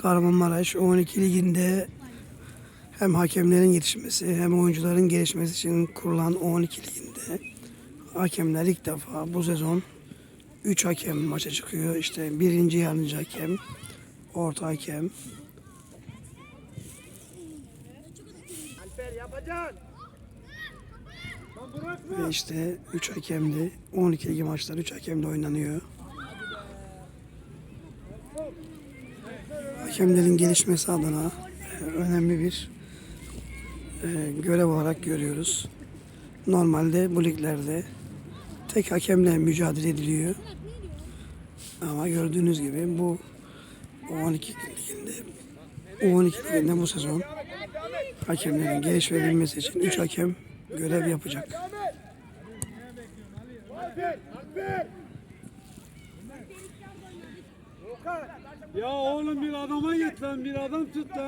Kahramanmaraş 12 liginde hem hakemlerin yetişmesi hem oyuncuların gelişmesi için kurulan 12 liginde hakemler ilk defa bu sezon 3 hakem maça çıkıyor. İşte birinci yardımcı hakem, orta hakem, ve işte 3 hakemli 12 ligi maçlar 3 hakemle oynanıyor. Hakemlerin gelişmesi adına e, önemli bir e, görev olarak görüyoruz. Normalde bu liglerde tek hakemle mücadele ediliyor. Ama gördüğünüz gibi bu 12 liginde 12 liginde bu sezon hakemlerin gelişebilmesi için 3 hakem görev yapacak. Ya oğlum bir adama git lan bir adam tut lan.